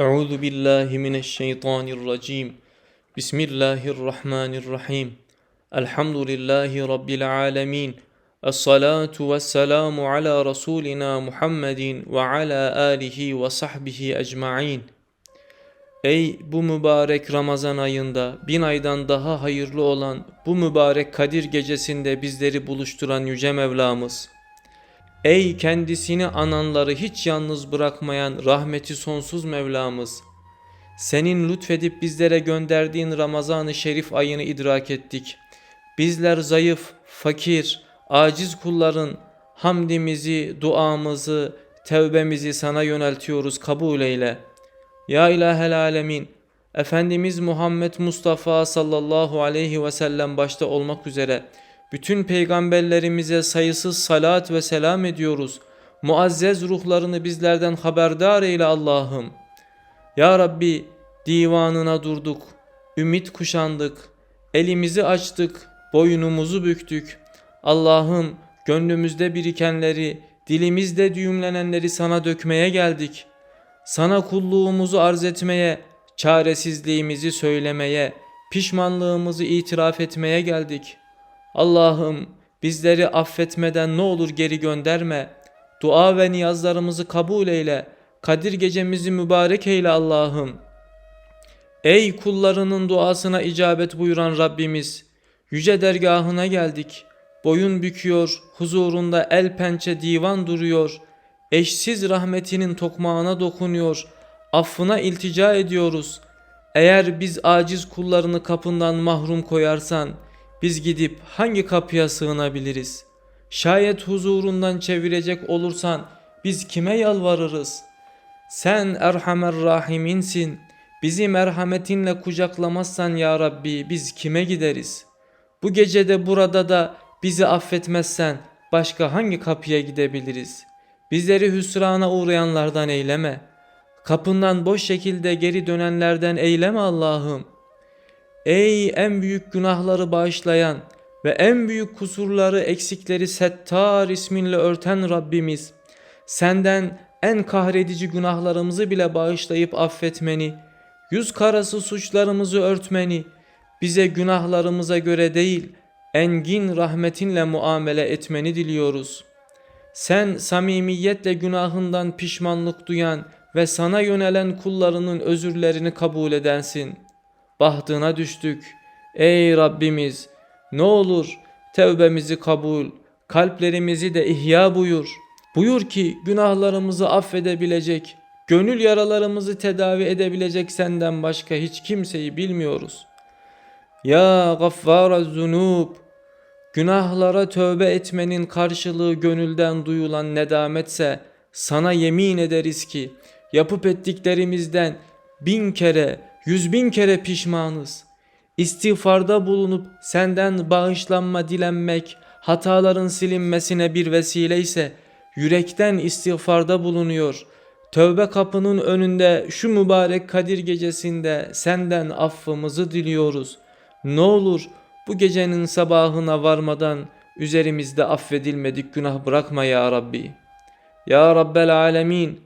أعوذ بالله من الشيطان الرجيم بسم الله الرحمن الرحيم الحمد لله رب العالمين الصلاة والسلام على رسولنا محمد وعلى آله وصحبه أجمعين Ey bu mübarek Ramazan ayında bin aydan daha hayırlı olan bu mübarek Kadir gecesinde bizleri buluşturan Yüce Mevlamız. Ey kendisini ananları hiç yalnız bırakmayan rahmeti sonsuz Mevlamız. Senin lütfedip bizlere gönderdiğin Ramazan-ı Şerif ayını idrak ettik. Bizler zayıf, fakir, aciz kulların hamdimizi, duamızı, tevbemizi sana yöneltiyoruz kabul eyle. Ya ilahel alemin, Efendimiz Muhammed Mustafa sallallahu aleyhi ve sellem başta olmak üzere bütün peygamberlerimize sayısız salat ve selam ediyoruz. Muazzez ruhlarını bizlerden haberdar eyle Allah'ım. Ya Rabbi divanına durduk, ümit kuşandık, elimizi açtık, boynumuzu büktük. Allah'ım gönlümüzde birikenleri, dilimizde düğümlenenleri sana dökmeye geldik. Sana kulluğumuzu arz etmeye, çaresizliğimizi söylemeye, pişmanlığımızı itiraf etmeye geldik. Allah'ım bizleri affetmeden ne olur geri gönderme. Dua ve niyazlarımızı kabul eyle. Kadir gecemizi mübarek eyle Allah'ım. Ey kullarının duasına icabet buyuran Rabbimiz, yüce dergahına geldik. Boyun büküyor, huzurunda el pençe divan duruyor. Eşsiz rahmetinin tokmağına dokunuyor. Affına iltica ediyoruz. Eğer biz aciz kullarını kapından mahrum koyarsan, biz gidip hangi kapıya sığınabiliriz? Şayet huzurundan çevirecek olursan biz kime yalvarırız? Sen Erhamer Rahiminsin. Bizi merhametinle kucaklamazsan ya Rabbi biz kime gideriz? Bu gecede burada da bizi affetmezsen başka hangi kapıya gidebiliriz? Bizleri hüsrana uğrayanlardan eyleme. Kapından boş şekilde geri dönenlerden eyleme Allah'ım.'' Ey en büyük günahları bağışlayan ve en büyük kusurları eksikleri Settar isminle örten Rabbimiz, senden en kahredici günahlarımızı bile bağışlayıp affetmeni, yüz karası suçlarımızı örtmeni, bize günahlarımıza göre değil, engin rahmetinle muamele etmeni diliyoruz. Sen samimiyetle günahından pişmanlık duyan ve sana yönelen kullarının özürlerini kabul edensin.'' Bahtına düştük. Ey Rabbimiz ne olur tevbemizi kabul, kalplerimizi de ihya buyur. Buyur ki günahlarımızı affedebilecek, gönül yaralarımızı tedavi edebilecek senden başka hiç kimseyi bilmiyoruz. Ya gaffara zunub, günahlara tövbe etmenin karşılığı gönülden duyulan nedametse sana yemin ederiz ki yapıp ettiklerimizden bin kere yüz bin kere pişmanız. İstiğfarda bulunup senden bağışlanma dilenmek, hataların silinmesine bir vesile ise yürekten istiğfarda bulunuyor. Tövbe kapının önünde şu mübarek Kadir gecesinde senden affımızı diliyoruz. Ne olur bu gecenin sabahına varmadan üzerimizde affedilmedik günah bırakma ya Rabbi. Ya Rabbel Alemin,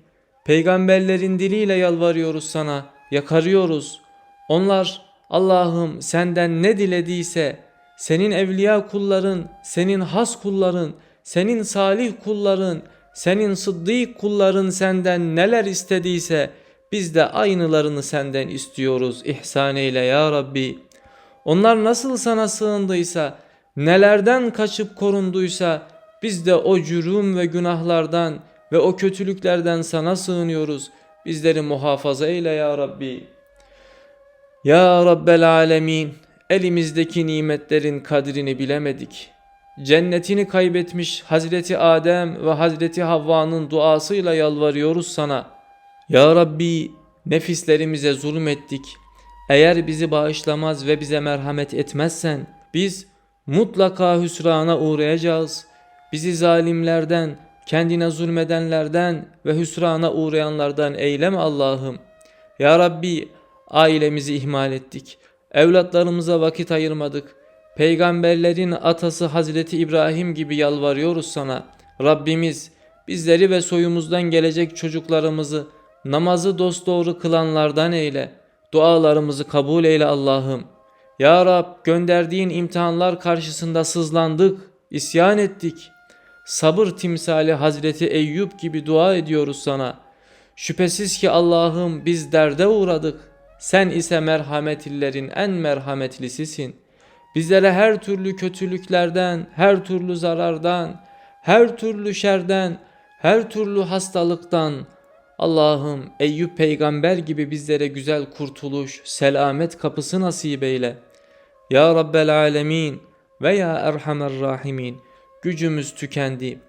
peygamberlerin diliyle yalvarıyoruz sana yakarıyoruz. Onlar Allah'ım senden ne dilediyse senin evliya kulların, senin has kulların, senin salih kulların, senin sıddık kulların senden neler istediyse biz de aynılarını senden istiyoruz. İhsan eyle ya Rabbi. Onlar nasıl sana sığındıysa, nelerden kaçıp korunduysa biz de o cürüm ve günahlardan ve o kötülüklerden sana sığınıyoruz.'' Bizleri muhafaza eyle ya Rabbi. Ya Rabbel Alemin elimizdeki nimetlerin kadrini bilemedik. Cennetini kaybetmiş Hazreti Adem ve Hazreti Havva'nın duasıyla yalvarıyoruz sana. Ya Rabbi nefislerimize zulmettik. Eğer bizi bağışlamaz ve bize merhamet etmezsen biz mutlaka hüsrana uğrayacağız. Bizi zalimlerden, kendine zulmedenlerden ve hüsrana uğrayanlardan eyleme Allah'ım. Ya Rabbi ailemizi ihmal ettik. Evlatlarımıza vakit ayırmadık. Peygamberlerin atası Hazreti İbrahim gibi yalvarıyoruz sana. Rabbimiz bizleri ve soyumuzdan gelecek çocuklarımızı Namazı dosdoğru kılanlardan eyle. Dualarımızı kabul eyle Allah'ım. Ya Rab gönderdiğin imtihanlar karşısında sızlandık, isyan ettik. Sabır timsali Hazreti Eyüp gibi dua ediyoruz sana. Şüphesiz ki Allah'ım biz derde uğradık. Sen ise merhametlilerin en merhametlisisin. Bizlere her türlü kötülüklerden, her türlü zarardan, her türlü şerden, her türlü hastalıktan Allah'ım Eyüp peygamber gibi bizlere güzel kurtuluş, selamet kapısı nasip eyle. Ya Rabbel Alemin ve Ya Erhamer Rahimin gücümüz tükendi.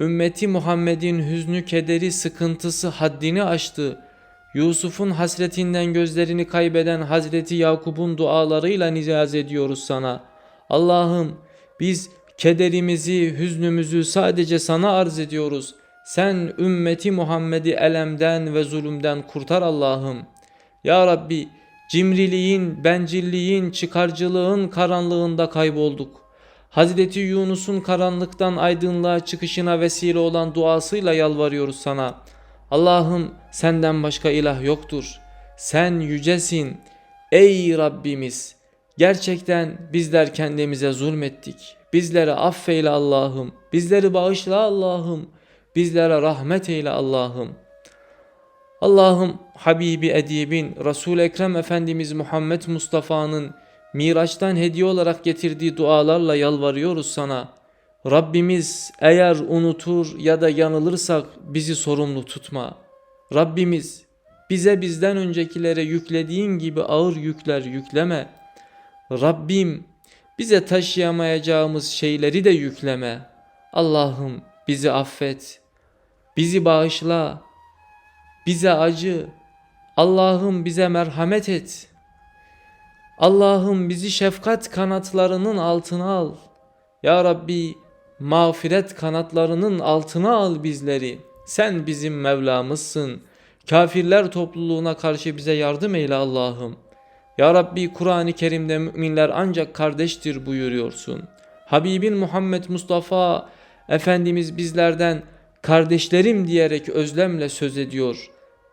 Ümmeti Muhammed'in hüznü, kederi, sıkıntısı haddini aştı. Yusuf'un hasretinden gözlerini kaybeden Hazreti Yakup'un dualarıyla niyaz ediyoruz sana. Allah'ım biz kederimizi, hüznümüzü sadece sana arz ediyoruz. Sen ümmeti Muhammed'i elemden ve zulümden kurtar Allah'ım. Ya Rabbi cimriliğin, bencilliğin, çıkarcılığın karanlığında kaybolduk. Hazreti Yunus'un karanlıktan aydınlığa çıkışına vesile olan duasıyla yalvarıyoruz sana. Allah'ım senden başka ilah yoktur. Sen yücesin. Ey Rabbimiz! Gerçekten bizler kendimize zulmettik. Bizleri affeyle Allah'ım. Bizleri bağışla Allah'ım. Bizlere rahmet eyle Allah'ım. Allah'ım Habibi Edib'in Resul Ekrem Efendimiz Muhammed Mustafa'nın Miraç'tan hediye olarak getirdiği dualarla yalvarıyoruz sana. Rabbimiz eğer unutur ya da yanılırsak bizi sorumlu tutma. Rabbimiz bize bizden öncekilere yüklediğin gibi ağır yükler yükleme. Rabbim bize taşıyamayacağımız şeyleri de yükleme. Allah'ım bizi affet. Bizi bağışla. Bize acı. Allah'ım bize merhamet et. Allah'ım bizi şefkat kanatlarının altına al. Ya Rabbi mağfiret kanatlarının altına al bizleri. Sen bizim Mevlamızsın. Kafirler topluluğuna karşı bize yardım eyle Allah'ım. Ya Rabbi Kur'an-ı Kerim'de müminler ancak kardeştir buyuruyorsun. Habibin Muhammed Mustafa Efendimiz bizlerden kardeşlerim diyerek özlemle söz ediyor.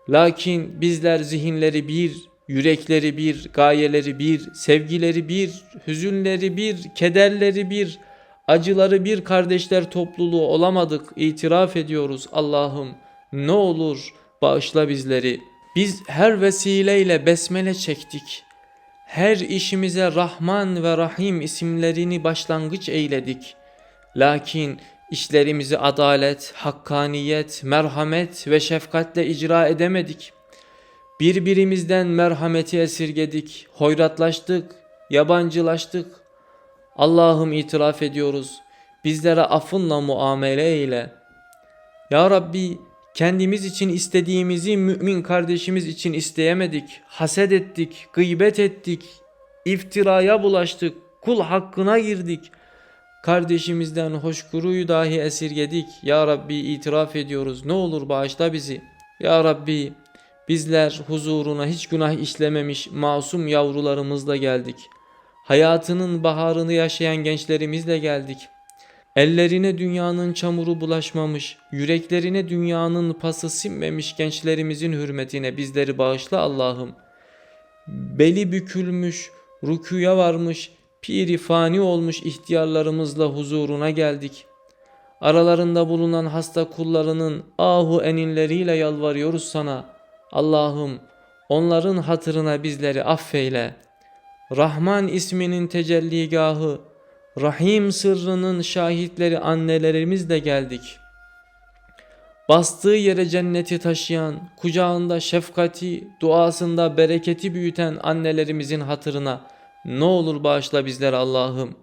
Lakin bizler zihinleri bir, yürekleri bir, gayeleri bir, sevgileri bir, hüzünleri bir, kederleri bir, acıları bir kardeşler topluluğu olamadık itiraf ediyoruz Allah'ım. Ne olur bağışla bizleri. Biz her vesileyle besmele çektik. Her işimize Rahman ve Rahim isimlerini başlangıç eyledik. Lakin işlerimizi adalet, hakkaniyet, merhamet ve şefkatle icra edemedik. Birbirimizden merhameti esirgedik, hoyratlaştık, yabancılaştık. Allah'ım itiraf ediyoruz. Bizlere affınla muamele eyle. Ya Rabbi kendimiz için istediğimizi mümin kardeşimiz için isteyemedik. Haset ettik, gıybet ettik, iftiraya bulaştık, kul hakkına girdik. Kardeşimizden hoşguruyu dahi esirgedik. Ya Rabbi itiraf ediyoruz. Ne olur bağışla bizi. Ya Rabbi bizler huzuruna hiç günah işlememiş masum yavrularımızla geldik. Hayatının baharını yaşayan gençlerimizle geldik. Ellerine dünyanın çamuru bulaşmamış, yüreklerine dünyanın pası sinmemiş gençlerimizin hürmetine bizleri bağışla Allah'ım. Beli bükülmüş, rükuya varmış, piri fani olmuş ihtiyarlarımızla huzuruna geldik. Aralarında bulunan hasta kullarının ahu eninleriyle yalvarıyoruz sana. Allah'ım onların hatırına bizleri affeyle. Rahman isminin tecelligahı, Rahim sırrının şahitleri annelerimizle geldik. Bastığı yere cenneti taşıyan, kucağında şefkati, duasında bereketi büyüten annelerimizin hatırına ne olur bağışla bizler Allah'ım.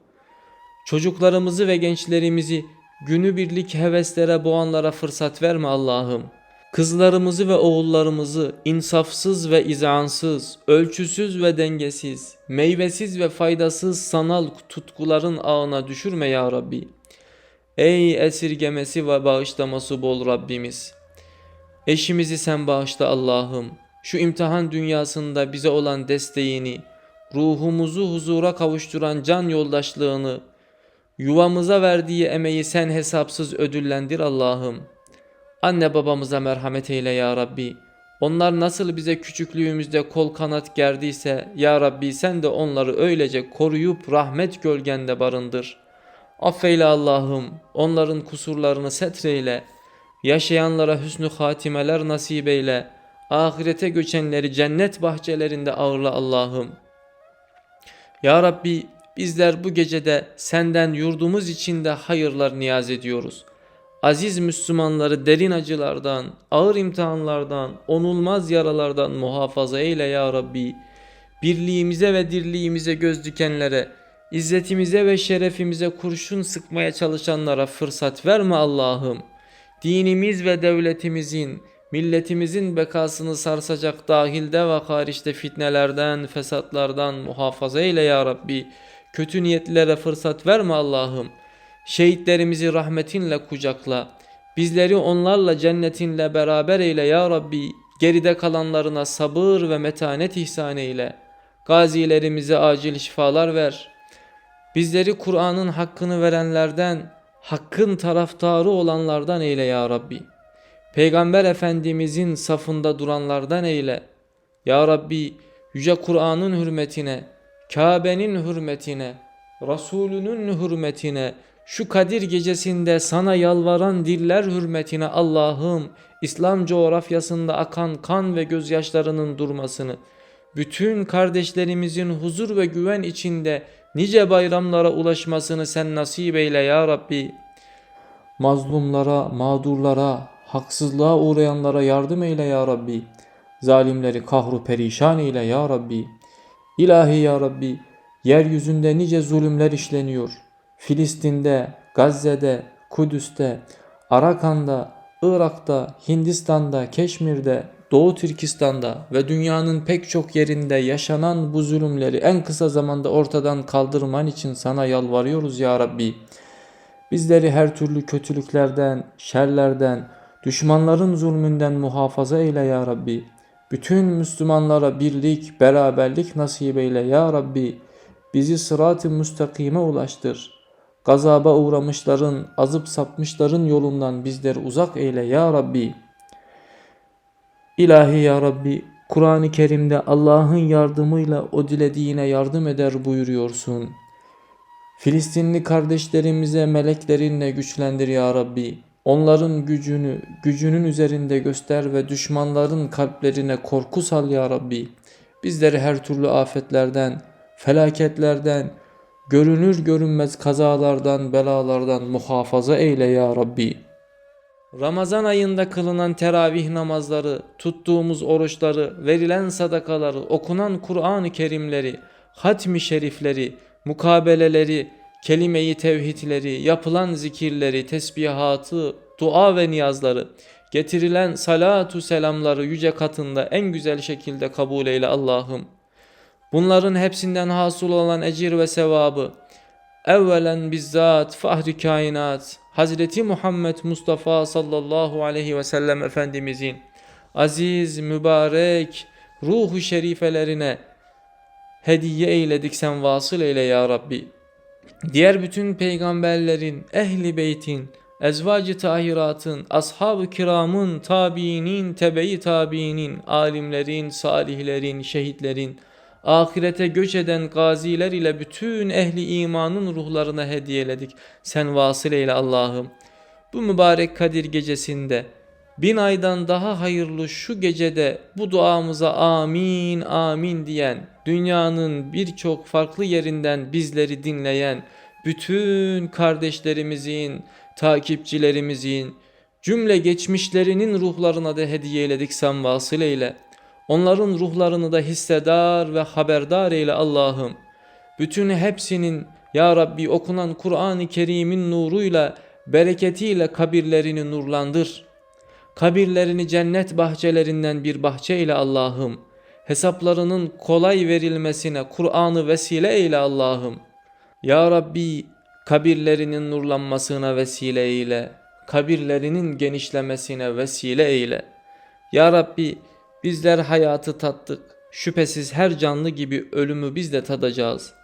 Çocuklarımızı ve gençlerimizi günübirlik heveslere boğanlara fırsat verme Allah'ım. Kızlarımızı ve oğullarımızı insafsız ve izansız, ölçüsüz ve dengesiz, meyvesiz ve faydasız sanal tutkuların ağına düşürme ya Rabbi. Ey esirgemesi ve bağışlaması bol Rabbimiz. Eşimizi sen bağışla Allah'ım. Şu imtihan dünyasında bize olan desteğini, ruhumuzu huzura kavuşturan can yoldaşlığını, yuvamıza verdiği emeği sen hesapsız ödüllendir Allah'ım. Anne babamıza merhamet eyle ya Rabbi. Onlar nasıl bize küçüklüğümüzde kol kanat gerdiyse ya Rabbi sen de onları öylece koruyup rahmet gölgende barındır. Affeyle Allah'ım onların kusurlarını setreyle. Yaşayanlara hüsnü hatimeler nasip eyle. Ahirete göçenleri cennet bahçelerinde ağırla Allah'ım. Ya Rabbi bizler bu gecede senden yurdumuz içinde hayırlar niyaz ediyoruz. Aziz Müslümanları derin acılardan, ağır imtihanlardan, onulmaz yaralardan muhafaza eyle ya Rabbi. Birliğimize ve dirliğimize göz dikenlere, İzzetimize ve şerefimize kurşun sıkmaya çalışanlara fırsat verme Allah'ım. Dinimiz ve devletimizin, milletimizin bekasını sarsacak dahilde ve hariçte fitnelerden, fesatlardan muhafaza eyle ya Rabbi. Kötü niyetlilere fırsat verme Allah'ım. Şehitlerimizi rahmetinle kucakla. Bizleri onlarla cennetinle beraber eyle ya Rabbi. Geride kalanlarına sabır ve metanet ihsan eyle. Gazilerimize acil şifalar ver.'' Bizleri Kur'an'ın hakkını verenlerden, hakkın taraftarı olanlardan eyle ya Rabbi. Peygamber Efendimizin safında duranlardan eyle. Ya Rabbi yüce Kur'an'ın hürmetine, Kabe'nin hürmetine, Resulünün hürmetine, şu Kadir gecesinde sana yalvaran diller hürmetine Allah'ım İslam coğrafyasında akan kan ve gözyaşlarının durmasını, bütün kardeşlerimizin huzur ve güven içinde nice bayramlara ulaşmasını sen nasip eyle ya Rabbi. Mazlumlara, mağdurlara, haksızlığa uğrayanlara yardım eyle ya Rabbi. Zalimleri kahru perişan eyle ya Rabbi. İlahi ya Rabbi, yeryüzünde nice zulümler işleniyor. Filistin'de, Gazze'de, Kudüs'te, Arakan'da, Irak'ta, Hindistan'da, Keşmir'de, Doğu Türkistan'da ve dünyanın pek çok yerinde yaşanan bu zulümleri en kısa zamanda ortadan kaldırman için sana yalvarıyoruz ya Rabbi. Bizleri her türlü kötülüklerden, şerlerden, düşmanların zulmünden muhafaza eyle ya Rabbi. Bütün Müslümanlara birlik, beraberlik nasip eyle ya Rabbi. Bizi sırat-ı müstakime ulaştır. Gazaba uğramışların, azıp sapmışların yolundan bizleri uzak eyle ya Rabbi.'' İlahi ya Rabbi Kur'an-ı Kerim'de Allah'ın yardımıyla o dilediğine yardım eder buyuruyorsun. Filistinli kardeşlerimize meleklerinle güçlendir ya Rabbi. Onların gücünü, gücünün üzerinde göster ve düşmanların kalplerine korku sal ya Rabbi. Bizleri her türlü afetlerden, felaketlerden, görünür görünmez kazalardan, belalardan muhafaza eyle ya Rabbi.'' Ramazan ayında kılınan teravih namazları, tuttuğumuz oruçları, verilen sadakaları, okunan Kur'an-ı Kerimleri, hatmi şerifleri, mukabeleleri, kelime-i tevhidleri, yapılan zikirleri, tesbihatı, dua ve niyazları, getirilen salatu selamları yüce katında en güzel şekilde kabul eyle Allah'ım. Bunların hepsinden hasıl olan ecir ve sevabı, evvelen bizzat fahri kainat, Hazreti Muhammed Mustafa sallallahu aleyhi ve sellem Efendimizin aziz, mübarek, ruhu şerifelerine hediye eyledik sen vasıl eyle ya Rabbi. Diğer bütün peygamberlerin, ehli beytin, ezvacı tahiratın, ashab-ı kiramın, tabiinin, tebe-i tabiinin, alimlerin, salihlerin, şehitlerin, ahirete göç eden gaziler ile bütün ehli imanın ruhlarına hediyeledik. Sen vasıl eyle Allah'ım. Bu mübarek Kadir gecesinde bin aydan daha hayırlı şu gecede bu duamıza amin amin diyen dünyanın birçok farklı yerinden bizleri dinleyen bütün kardeşlerimizin, takipçilerimizin, cümle geçmişlerinin ruhlarına da hediye eyledik sen vasıl eyle. Onların ruhlarını da hissedar ve haberdar eyle Allah'ım. Bütün hepsinin ya Rabbi okunan Kur'an-ı Kerim'in nuruyla, bereketiyle kabirlerini nurlandır. Kabirlerini cennet bahçelerinden bir bahçe eyle Allah'ım. Hesaplarının kolay verilmesine Kur'an'ı vesile eyle Allah'ım. Ya Rabbi kabirlerinin nurlanmasına vesile eyle. Kabirlerinin genişlemesine vesile eyle. Ya Rabbi Bizler hayatı tattık. Şüphesiz her canlı gibi ölümü biz de tadacağız.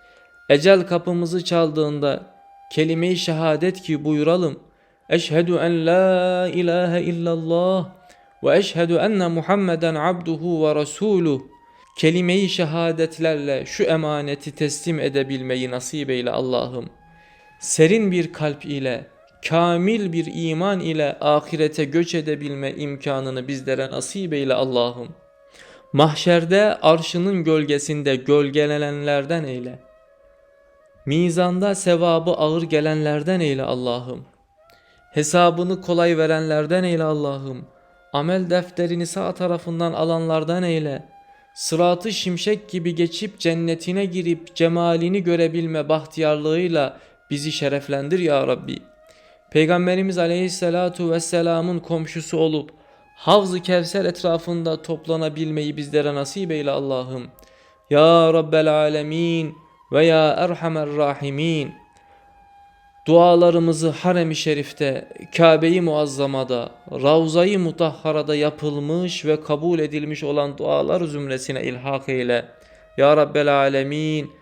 Ecel kapımızı çaldığında kelime-i şehadet ki buyuralım. Eşhedü en la ilahe illallah ve eşhedü enne Muhammeden abduhu ve resuluh kelime-i şehadetlerle şu emaneti teslim edebilmeyi nasip eyle Allah'ım. Serin bir kalp ile, kamil bir iman ile ahirete göç edebilme imkanını bizlere nasip eyle Allah'ım. Mahşerde arşının gölgesinde gölgelenenlerden eyle. Mizanda sevabı ağır gelenlerden eyle Allah'ım. Hesabını kolay verenlerden eyle Allah'ım. Amel defterini sağ tarafından alanlardan eyle. Sıratı şimşek gibi geçip cennetine girip cemalini görebilme bahtiyarlığıyla bizi şereflendir ya Rabbi. Peygamberimiz Aleyhisselatu Vesselam'ın komşusu olup Havz-ı Kevser etrafında toplanabilmeyi bizlere nasip eyle Allah'ım. Ya Rabbel Alemin ve Ya Erhamer Rahimin. Dualarımızı harem-i şerifte, Kabe-i Muazzama'da, Ravza-i Mutahhara'da yapılmış ve kabul edilmiş olan dualar zümresine ilhak eyle. Ya Rabbel Alemin.